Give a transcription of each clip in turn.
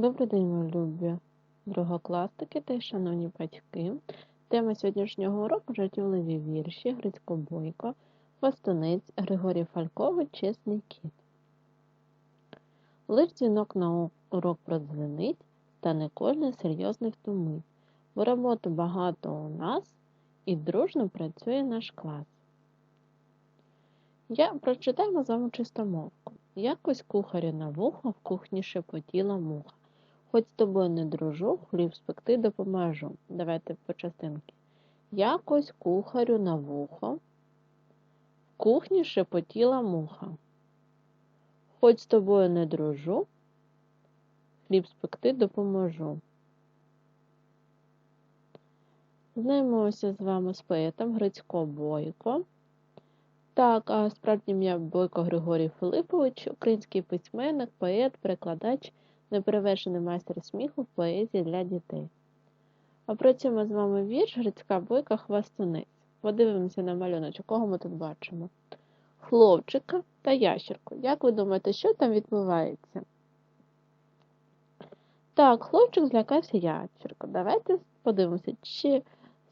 Добрий день, мої любі другокласники та шановні батьки. Тема сьогоднішнього уроку жартівливі вірші Грицько Бойко, Хвастунець, Григорій Фалькович, Чесний кіт. Лиш дзвінок на урок продзвенить, та не кожен серйозний втомить, бо роботи багато у нас і дружно працює наш клас. Я прочитаємо з вами чистомовку. Якось кухарю на вухо в кухні шепотіла муха. Хоч з тобою не дружу, хліб спекти допоможу. Давайте по частинки. Якось кухарю на вухо. В кухні шепотіла муха. Хоч з тобою не дружу, хліб спекти допоможу. Знайомимося з вами з поетом Грицько Бойко. Так, а справді ім'я Бойко Григорій Филипович, український письменник, поет, перекладач, неперевершений майстер сміху в поезії для дітей. А працюємо з вами вірш Грицька Бойка Хвастунець. Подивимося на малюночок, кого ми тут бачимо. Хлопчика та ящерку. Як ви думаєте, що там відбувається? Так, хлопчик злякався ящерку. Давайте подивимося, чи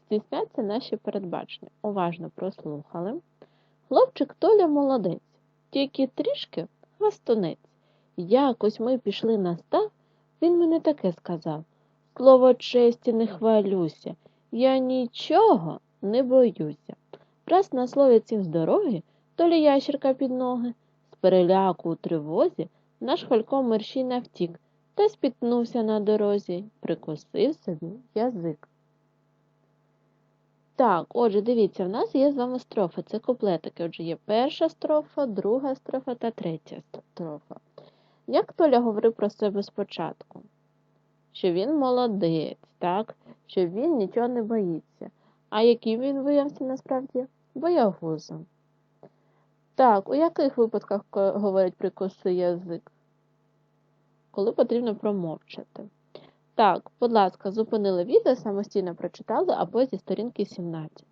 здійсняться наші передбачення. Уважно прослухали. Хлопчик Толя молодець, тільки трішки хвастунець. Якось ми пішли на став, він мені таке сказав Слово честі не хвалюся, я нічого не боюся. Раз на слові цім з дороги, Толя ящерка під ноги, з переляку у тривозі наш хвалько мерщій навтік та спітнувся на дорозі, прикусив собі язик. Так, отже, дивіться, в нас є з вами строфи. Це куплетики. Отже, є перша строфа, друга строфа та третя строфа. Як Толя говорив про себе спочатку? Що він молодець, так? що він нічого не боїться. А який він виявився насправді? Боягузом. Так, у яких випадках говорять прикуси язик? Коли потрібно промовчати. Так, будь ласка, зупинили відео, самостійно прочитали або зі сторінки 17.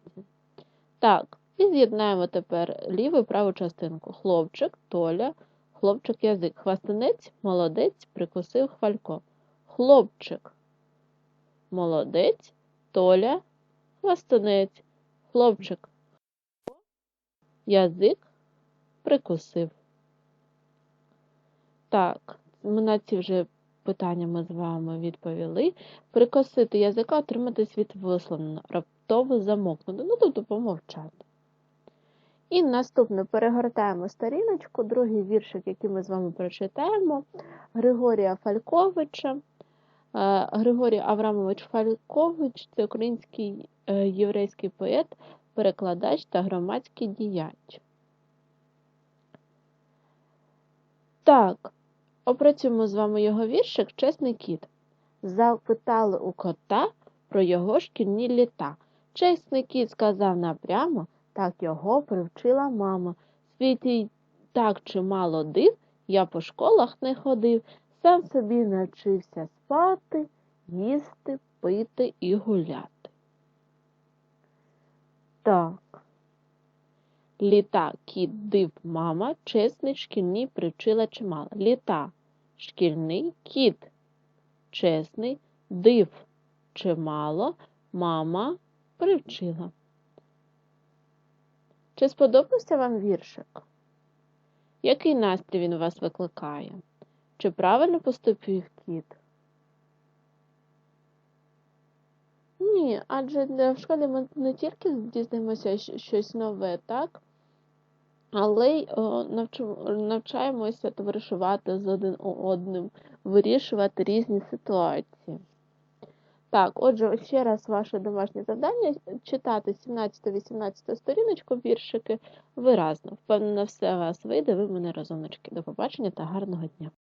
Так, і з'єднаємо тепер ліву і праву частинку. Хлопчик, Толя, хлопчик язик. Хвастунець, молодець, прикусив хвалько. Хлопчик, молодець, Толя, хвастунець, хлопчик, язик, прикусив. Так, ми на ці вже питання ми з вами відповіли. Прикосити язика, отримати світ висловлено, раптово замокнути, ну тобто помовчати. І наступне перегортаємо сторіночку, другий віршик, який ми з вами прочитаємо, Григорія Фальковича. Григорій Аврамович Фалькович це український єврейський поет, перекладач та громадський діяч. Так, Опрацюємо з вами його віршик Чесний кіт. Запитали у кота про його шкільні літа. Чесний кіт сказав напрямо, так його привчила мама. Світі так чимало див, я по школах не ходив, сам собі навчився спати, їсти, пити і гуляти. Так. Літа кіт див мама, чесний шкільні привчила чимало. Літа шкільний кіт, чесний, див чимало, мама привчила. Чи сподобався вам віршик? Який настрій він у вас викликає? Чи правильно поступив кіт? Ні, адже в школі ми не тільки дізнаємося щось нове, так? але й навчаємося товаришувати з один одним, вирішувати різні ситуації. Так, отже, ще раз ваше домашнє завдання читати 17-18 сторіночку віршики виразно. Впевнена, все у вас вийде, ви мене розумнички. До побачення та гарного дня!